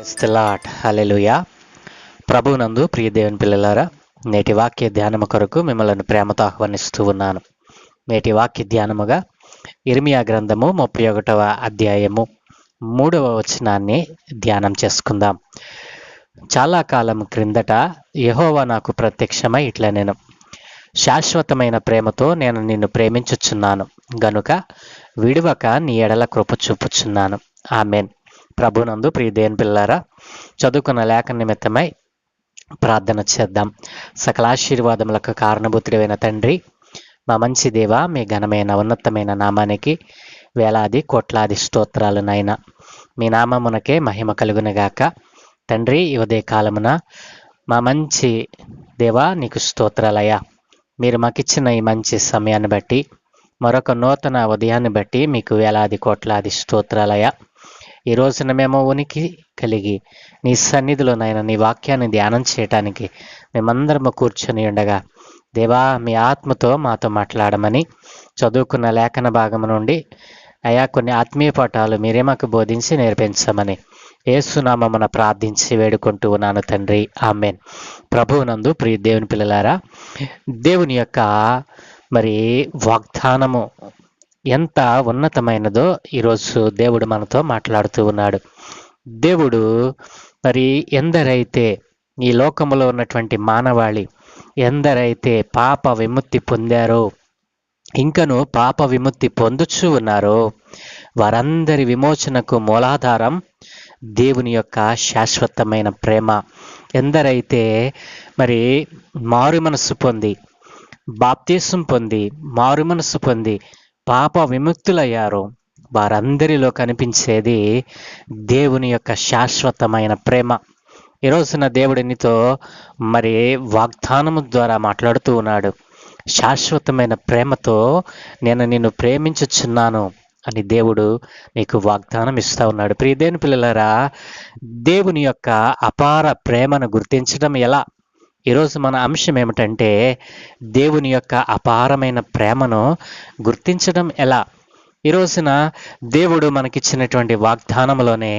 ఎస్తలాట్ hallelujah ప్రభునందు ప్రియ దేవుని పిల్లలారా నేటి వాక్య ధ్యానము కొరకు మిమ్మల్ని ప్రేమతో ఆహ్వానిస్తూ ఉన్నాను. నేటి వాక్య ధ్యానముగా ఇర్మియా గ్రంథము ముప్పై ఒకటవ అధ్యాయము మూడవ వచనాన్ని ధ్యానం చేసుకుందాం. చాలా కాలం క్రిందట యహోవా నాకు ప్రత్యక్షమై ఇట్లా నేను శాశ్వతమైన ప్రేమతో నేను నిన్ను ప్రేమించుచున్నాను. గనుక విడువక నీ ఎడల కృప చూపుచున్నాను. ఆమెన్. ప్రభునందు ప్రియదేని పిల్లారా చదువుకున్న లేఖ నిమిత్తమై ప్రార్థన చేద్దాం. సకలాశీర్వాదములకు కారణభూతుడైన తండ్రి మా మంచి దేవ మీ ఘనమైన ఉన్నతమైన నామానికి వేలాది కోట్లాది స్తోత్రాలు నాయన. మీ నామమునకే మహిమ కలుగునగాక. తండ్రి ఈ ఉదయ కాలమున మా మంచి దేవా నీకు స్తోత్రాలయ్యా. మీరు మాకిచ్చిన ఈ మంచి సమయాన్ని బట్టి మరొక నూతన ఉదయాన్ని బట్టి మీకు వేలాది కోట్లాది స్తోత్రాలయ్యా. ఈ రోజున మేము ఉనికి కలిగి నీ సన్నిధిలోనైనా నీ వాక్యాన్ని ధ్యానం చేయటానికి మేమందరము కూర్చొని ఉండగా దేవా మీ ఆత్మతో మాతో మాట్లాడమని చదువుకున్న లేఖన భాగం నుండి అయా కొన్ని ఆత్మీయ పాఠాలు మీరే మాకు బోధించి నేర్పించమని ఏసునామమున ప్రార్థించి వేడుకుంటూ ఉన్నాను తండ్రి. ఆమెన్. ప్రభువునందు ప్రియ దేవుని పిల్లలారా దేవుని యొక్క మరి వాగ్దానము ఎంత ఉన్నతమైనదో ఈరోజు దేవుడు మనతో మాట్లాడుతూ ఉన్నాడు. దేవుడు మరి ఎందరైతే ఈ లోకములో ఉన్నటువంటి మానవాళి ఎందరైతే పాప విముక్తి పొందారో ఇంకను పాప విముక్తి పొందుచూ ఉన్నారో వారందరి విమోచనకు మూలాధారం దేవుని యొక్క శాశ్వతమైన ప్రేమ. ఎందరైతే మరి మారు మనస్సు పొంది బాప్తీసం పొంది మారు మనస్సు పొంది పాప విముక్తులయ్యారో. వారందరిలో కనిపించేది దేవుని యొక్క శాశ్వతమైన ప్రేమ. ఈ రోజున దేవుడినితో మరి వాగ్దానము ద్వారా మాట్లాడుతూ ఉన్నాడు. శాశ్వతమైన ప్రేమతో నేను నిన్ను ప్రేమించుచున్నాను అని దేవుడు నీకు వాగ్దానం ఇస్తూ ఉన్నాడు. ప్రియదేని పిల్లలరా దేవుని యొక్క అపార ప్రేమను గుర్తించడం ఎలా? ఈరోజు మన అంశం ఏమిటంటే దేవుని యొక్క అపారమైన ప్రేమను గుర్తించడం ఎలా? ఈ రోజున దేవుడు మనకిచ్చినటువంటి వాగ్దానంలోనే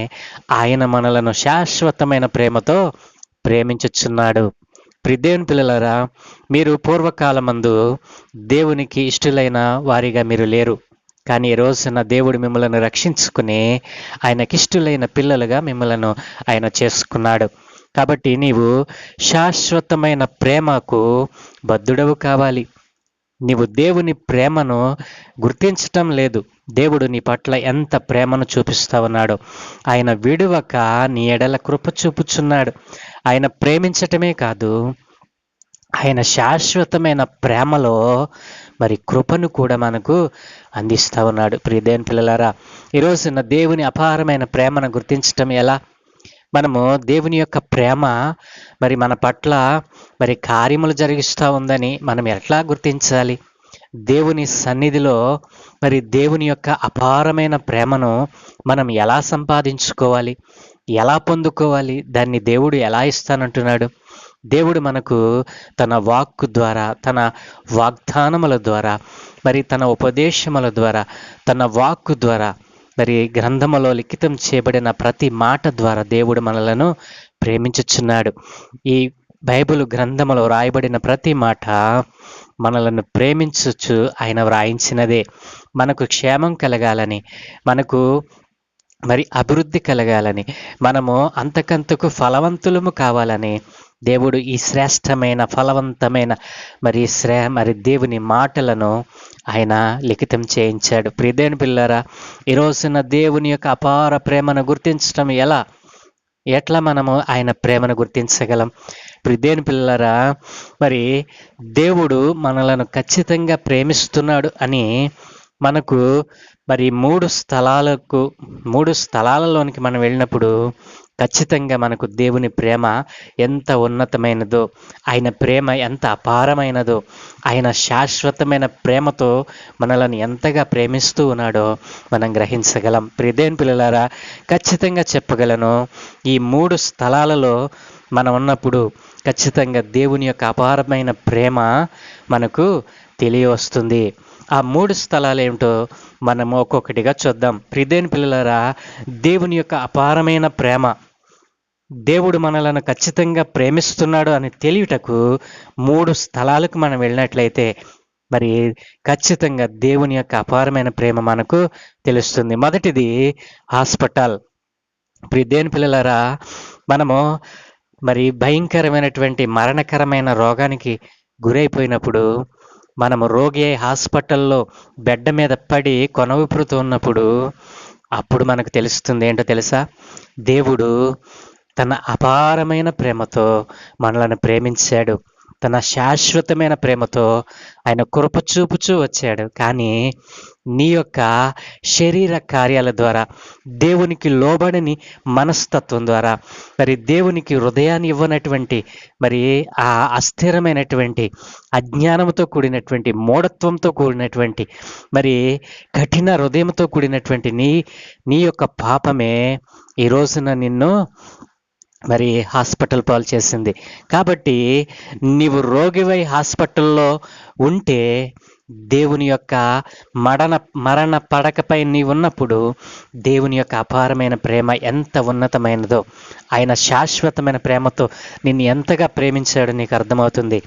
ఆయన మనలను శాశ్వతమైన ప్రేమతో ప్రేమించుచున్నాడు. ప్రిదేవుని పిల్లలరా మీరు పూర్వకాలమందు దేవునికి ఇష్టలైన వారిగా మీరు లేరు. కానీ ఈ రోజున దేవుడు మిమ్మల్ని రక్షించుకుని ఆయనకిష్టులైన పిల్లలుగా మిమ్మలను ఆయన చేసుకున్నాడు. కాబట్టి నీవు శాశ్వతమైన ప్రేమకు బద్ధుడవు కావాలి. నీవు దేవుని ప్రేమను గుర్తించటం లేదు. దేవుడు నీ పట్ల ఎంత ప్రేమను చూపిస్తా ఉన్నాడో. ఆయన విడువక నీ ఎడల కృప చూపుచున్నాడు. ఆయన ప్రేమించటమే కాదు ఆయన శాశ్వతమైన ప్రేమలో మరి కృపను కూడా మనకు అందిస్తా ఉన్నాడు. ప్రియదేని పిల్లలారా ఈరోజున దేవుని అపారమైన ప్రేమను గుర్తించటం ఎలా? మనము దేవుని యొక్క ప్రేమ మరి మన పట్ల మరి కార్యములు జరిగిస్తూ ఉందని మనం ఎట్లా గుర్తించాలి? దేవుని సన్నిధిలో మరి దేవుని యొక్క అపారమైన ప్రేమను మనం ఎలా సంపాదించుకోవాలి? ఎలా పొందుకోవాలి? దాన్ని దేవుడు ఎలా ఇస్తానంటున్నాడు? దేవుడు మనకు తన వాక్కు ద్వారా తన వాగ్దానముల ద్వారా మరి తన ఉపదేశముల ద్వారా తన వాక్కు ద్వారా మరి గ్రంథములో లిఖితం చేయబడిన ప్రతి మాట ద్వారా దేవుడు మనలను ప్రేమించుచున్నాడు. ఈ బైబిల్ గ్రంథములో రాయబడిన ప్రతి మాట మనలను ప్రేమించచ్చు ఆయన వ్రాయించినదే. మనకు క్షేమం కలగాలని మనకు మరి అభివృద్ధి కలగాలని మనము అంతకంతకు ఫలవంతులము కావాలని దేవుడు ఈ శ్రేష్టమైన ఫలవంతమైన మరి శ్రే మరి దేవుని మాటలను ఆయన లిఖితం చేయించాడు. ప్రియదేని పిల్లరా ఈ రోజున దేవుని యొక్క అపార ప్రేమను గుర్తించడం ఎలా? ఎట్లా మనము ఆయన ప్రేమను గుర్తించగలం? ప్రియదేని పిల్లరా మరి దేవుడు మనలను ఖచ్చితంగా ప్రేమిస్తున్నాడు అని మనకు మరి మూడు స్థలాలకు మూడు స్థలాలలోనికి మనం వెళ్ళినప్పుడు ఖచ్చితంగా మనకు దేవుని ప్రేమ ఎంత ఉన్నతమైనదో ఆయన ప్రేమ ఎంత అపారమైనదో ఆయన శాశ్వతమైన ప్రేమతో మనలను ఎంతగా ప్రేమిస్తూ ఉన్నాడో మనం గ్రహించగలం. ప్రియదేని పిల్లలారా ఖచ్చితంగా చెప్పగలను ఈ మూడు స్థలాలలో మనం ఉన్నప్పుడు ఖచ్చితంగా దేవుని యొక్క అపారమైన ప్రేమ మనకు తెలియవస్తుంది. ఆ మూడు స్థలాలు ఏమిటో మనం ఒక్కొక్కటిగా చూద్దాం. ప్రిదేని పిల్లలారా దేవుని యొక్క అపారమైన ప్రేమ దేవుడు మనలను ఖచ్చితంగా ప్రేమిస్తున్నాడు అని తెలియటకు మూడు స్థలాలకు మనం వెళ్ళినట్లయితే మరి ఖచ్చితంగా దేవుని యొక్క అపారమైన ప్రేమ మనకు తెలుస్తుంది. మొదటిది హాస్పిటల్. ఇప్పుడు దేని పిల్లలరా మనము మరి భయంకరమైనటువంటి మరణకరమైన రోగానికి గురైపోయినప్పుడు మనము రోగి అయి హాస్పిటల్లో బెడ్ మీద పడి కొనవిపురుతూ ఉన్నప్పుడు అప్పుడు మనకు తెలుస్తుంది ఏంటో తెలుసా? దేవుడు తన అపారమైన ప్రేమతో మనలను ప్రేమించాడు. తన శాశ్వతమైన ప్రేమతో ఆయన కృప చూపుచూ వచ్చాడు. కానీ నీ యొక్క శరీర కార్యాల ద్వారా దేవునికి లోబడని మనస్తత్వం ద్వారా మరి దేవునికి హృదయాన్ని ఇవ్వనటువంటి మరి ఆ అస్థిరమైనటువంటి అజ్ఞానంతో కూడినటువంటి మూఢత్వంతో కూడినటువంటి మరి కఠిన హృదయంతో కూడినటువంటి నీ నీ యొక్క పాపమే ఈ రోజున నిన్ను మరి హాస్పిటల్ పాలు చేసింది. కాబట్టి నీవు రోగివై హాస్పిటల్లో ఉంటే దేవుని యొక్క మరణ మరణ పడకపై నీవు ఉన్నప్పుడు దేవుని యొక్క అపారమైన ప్రేమ ఎంత ఉన్నతమైనదో ఆయన శాశ్వతమైన ప్రేమతో నిన్ను ఎంతగా ప్రేమించాడో నీకు అర్థమవుతుంది.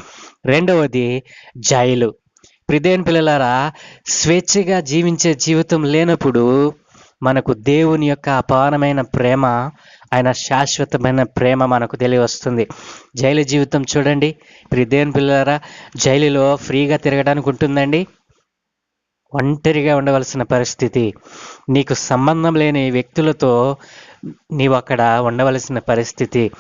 రెండవది జైలు ప్రిదేన్ పిల్లలారా స్వేచ్ఛగా జీవించే జీవితం లేనప్పుడు మనకు దేవుని యొక్క అపారమైన ప్రేమ ఆయన శాశ్వతమైన ప్రేమ మనకు తెలియవస్తుంది. జైలు జీవితం చూడండి. ప్రిదేన్ పిల్లలారా జైలులో ఫ్రీగా తిరగడానికి ఉంటుందండి? ఒంటరిగా ఉండవలసిన పరిస్థితి. నీకు సంబంధం లేని వ్యక్తులతో నీవు అక్కడ ఉండవలసిన పరిస్థితి.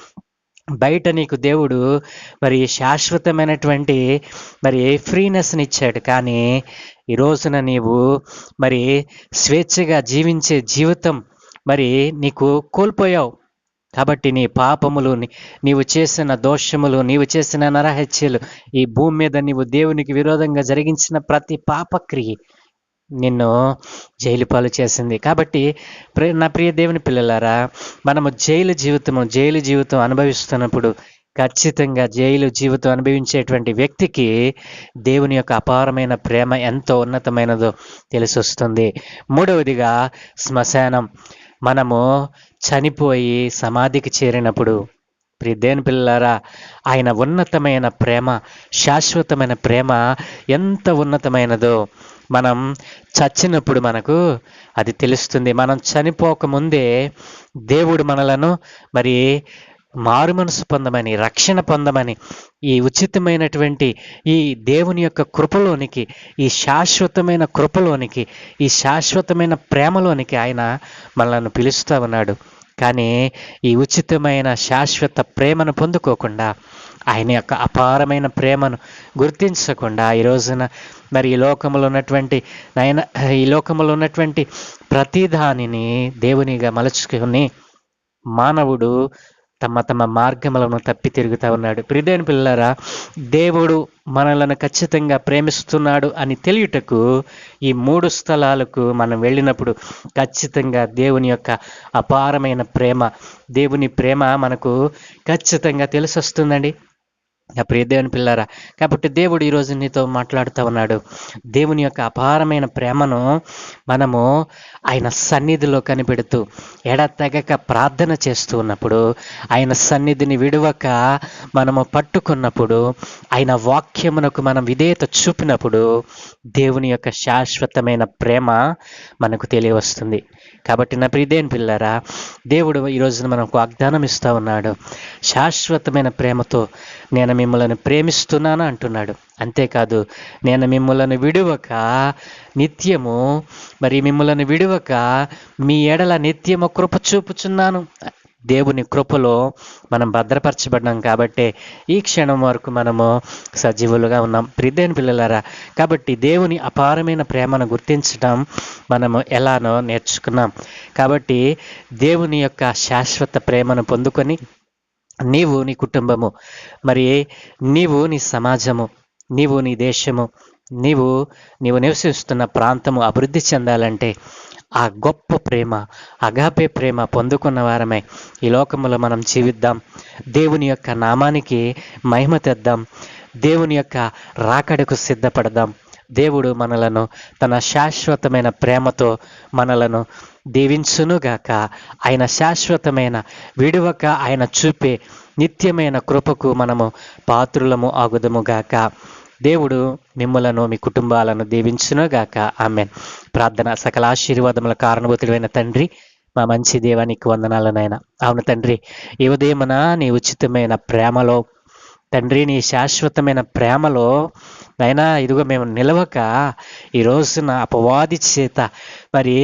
బయట నీకు దేవుడు మరి శాశ్వతమైనటువంటి మరి ఫ్రీనెస్ని ఇచ్చాడు. కానీ ఈ రోజున నీవు మరి స్వేచ్ఛగా జీవించే జీవితం మరి నీకు కోల్పోయావు. కాబట్టి నీ పాపములు నీవు చేసిన దోషములు నీవు చేసిన నరహత్యలు ఈ భూమి మీద నీవు దేవునికి విరోధంగా జరిగించిన ప్రతి పాపక్రియ నిన్ను జైలు పాలు చేసింది. కాబట్టి నా ప్రియ దేవుని పిల్లలారా మనము జైలు జీవితము జైలు జీవితం అనుభవిస్తున్నప్పుడు ఖచ్చితంగా జైలు జీవితం అనుభవించేటువంటి వ్యక్తికి దేవుని యొక్క అపారమైన ప్రేమ ఎంతో ఉన్నతమైనదో తెలిసి వస్తుంది మూడవదిగా శ్మశానం. మనము చనిపోయి సమాధికి చేరినప్పుడు ప్రియ దేని పిల్లారా ఆయన ఉన్నతమైన ప్రేమ శాశ్వతమైన ప్రేమ ఎంత ఉన్నతమైనదో మనం చచ్చినప్పుడు మనకు అది తెలుస్తుంది. మనం చనిపోకముందే దేవుడు మనలను మరి మారు మనసు పొందమని రక్షణ పొందమని ఈ ఉచితమైనటువంటి ఈ దేవుని యొక్క కృపలోనికి ఈ శాశ్వతమైన కృపలోనికి ఈ శాశ్వతమైన ప్రేమలోనికి ఆయన మనల్ని పిలుస్తూ ఉన్నాడు. కానీ ఈ ఉచితమైన శాశ్వత ప్రేమను పొందుకోకుండా ఆయన యొక్క అపారమైన ప్రేమను గుర్తించకుండా ఈ రోజున మరి ఈ లోకంలో ఉన్నటువంటి నాయన ఈ లోకంలో ఉన్నటువంటి ప్రతి దానిని దేవునిగా మలుచుకొని మానవుడు తమ తమ మార్గములను తప్పి తిరుగుతూ ఉన్నాడు. ప్రియుడైన పిల్లరా దేవుడు మనలను ఖచ్చితంగా ప్రేమిస్తున్నాడు అని తెలియటకు ఈ మూడు స్థలాలకు మనం వెళ్ళినప్పుడు ఖచ్చితంగా దేవుని యొక్క అపారమైన ప్రేమ దేవుని ప్రేమ మనకు ఖచ్చితంగా తెలిసొస్తుందండి. నా ప్రియ దేవుని పిల్లారా కాబట్టి దేవుడు ఈరోజు నీతో మాట్లాడుతూ ఉన్నాడు. దేవుని యొక్క అపారమైన ప్రేమను మనము ఆయన సన్నిధిలో కనిపెడుతూ ఎడతెగక ప్రార్థన చేస్తూ ఉన్నప్పుడు ఆయన సన్నిధిని విడువక మనము పట్టుకున్నప్పుడు ఆయన వాక్యమునకు మనం విధేయత చూపినప్పుడు దేవుని యొక్క శాశ్వతమైన ప్రేమ మనకు తెలియవస్తుంది. కాబట్టి నా ప్రియదేని పిల్లరా దేవుడు ఈ రోజున మనకు వాగ్దానం ఇస్తూ ఉన్నాడు. శాశ్వతమైన ప్రేమతో నేను మిమ్మల్ని ప్రేమిస్తున్నాను అంటున్నాడు. అంతేకాదు నేను మిమ్మల్ని విడువక నిత్యము మరి మిమ్మల్ని విడువక మీ ఎడల నిత్యము కృప చూపుచున్నాను. దేవుని కృపలో మనం భద్రపరచబడ్డాం కాబట్టి ఈ క్షణం వరకు మనము సజీవులుగా ఉన్నాం. ప్రిదేని పిల్లలారా కాబట్టి దేవుని అపారమైన ప్రేమను గుర్తించడం మనము ఎలానో నేర్చుకున్నాం. కాబట్టి దేవుని యొక్క శాశ్వత ప్రేమను పొందుకొని నీవు నీ కుటుంబము. మరి నీవు నీ సమాజము నీవు నీ దేశము నీవు నీవు నివసిస్తున్న ప్రాంతము అభివృద్ధి చెందాలంటే ఆ గొప్ప ప్రేమ అగాపే ప్రేమ పొందుకున్న వారమే ఈ లోకములో మనం జీవిద్దాం. దేవుని యొక్క నామానికి మహిమ తెద్దాం. దేవుని యొక్క రాకడకు సిద్ధపడదాం. దేవుడు మనలను తన శాశ్వతమైన ప్రేమతో మనలను దీవించునుగాక. ఆయన శాశ్వతమైన విడువక ఆయన చూపే నిత్యమైన కృపకు మనము పాత్రులము ఆగుదముగాక. దేవుడు మిమ్మలను మీ కుటుంబాలను దీవించునుగాక. ఆమెన్. ప్రార్థన సకల ఆశీర్వాదముల కారణభూతుడైన తండ్రి మా మంచి దేవానికి వందనాలనైనా అవును తండ్రి ఈ ఉదయమున నీ ఉచితమైన ప్రేమలో తండ్రి నీ శాశ్వతమైన ప్రేమలో నైనా ఇదిగో మేము నిలవక ఈ రోజున అపవాది చేత మరి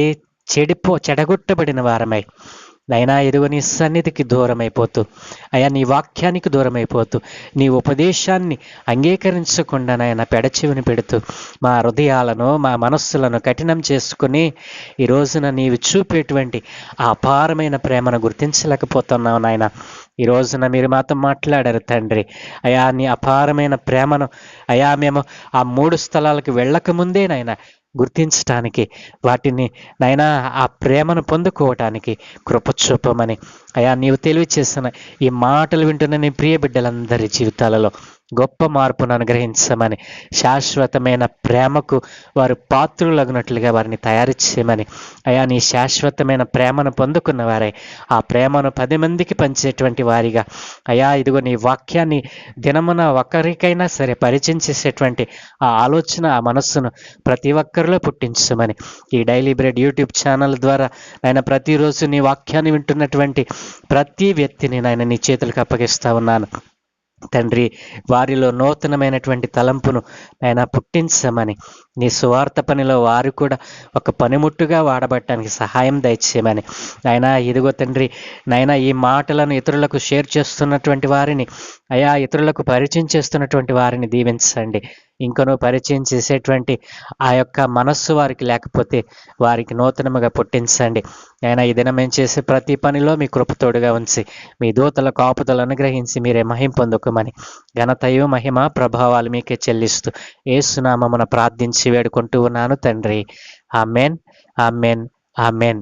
చెడిపో చెడగొట్టబడిన వారమై నైనా ఇదిగో నీ సన్నిధికి దూరమైపోతూ అయ్యా అయా నీ వాక్యానికి దూరం అయిపోతూ నీ ఉపదేశాన్ని అంగీకరించకుండా నాయన పెడచెవిని పెడుతూ మా హృదయాలను మా మనస్సులను కఠినం చేసుకుని ఈ రోజున నీవు చూపేటువంటి ఆ అపారమైన ప్రేమను గుర్తించలేకపోతున్నావు నాయన. ఈ రోజున మీరు మాతో మాట్లాడారు తండ్రి. అయా నీ అపారమైన ప్రేమను అయా మేము ఆ మూడు స్థలాలకు వెళ్ళకముందే నాయన గుర్తించటానికి వాటిని నైనా ఆ ప్రేమను పొందుకోవటానికి కృప చూపమని అయా నీవు తెలియచేసిన ఈ మాటలు వింటున్న నీ ప్రియ బిడ్డలందరి జీవితాలలో గొప్ప మార్పును అనుగ్రహించమని శాశ్వతమైన ప్రేమకు వారు పాత్రులగినట్లుగా వారిని తయారు చేయమని. అయా నీ శాశ్వతమైన ప్రేమను పొందుకున్న వారే. ఆ ప్రేమను పది మందికి పంచేటువంటి వారిగా. అయా ఇదిగో నీ వాక్యాన్ని దినమున ఒకరికైనా సరే పరిచయం చేసేటువంటి ఆ ఆలోచన ఆ మనస్సును ప్రతి ఒక్కరిలో పుట్టించమని. ఈ డైలీ బ్రెడ్ యూట్యూబ్ ఛానల్ ద్వారా ఆయన ప్రతిరోజు నీ వాక్యాన్ని వింటున్నటువంటి ప్రతి వ్యక్తిని నాయన నీ చేతులకు అప్పగిస్తా ఉన్నాను. తండ్రి వారిలో నూతనమైనటువంటి తలంపును ఆయన పుట్టించమని నీ సువార్త పనిలో వారు కూడా ఒక పనిముట్టుగా వాడబట్టడానికి సహాయం దయచేయమని. ఆయన ఇదిగో తండ్రి నాయన ఈ మాటలను ఇతరులకు షేర్ చేస్తున్నటువంటి వారిని అయా ఇతరులకు పరిచయం చేస్తున్నటువంటి వారిని దీవించండి. ఇంకనూ పరిచయం చేసేటువంటి ఆ యొక్క మనస్సు వారికి లేకపోతే వారికి నూతనముగా పుట్టించండి. ఆయన ఈ దినం మేము చేసే ప్రతి పనిలో మీ కృపతోడుగా ఉంచి మీ దూతల కాపుతలు అనుగ్రహించి మీరే మహిం పొందుకోమని ఘనతయు మహిమ ప్రభావాలు మీకే చెల్లిస్తూ ఏసునామమున ప్రార్థించి వేడుకుంటూ ఉన్నాను తండ్రి. ఆమెన్ ఆమెన్ ఆమెన్.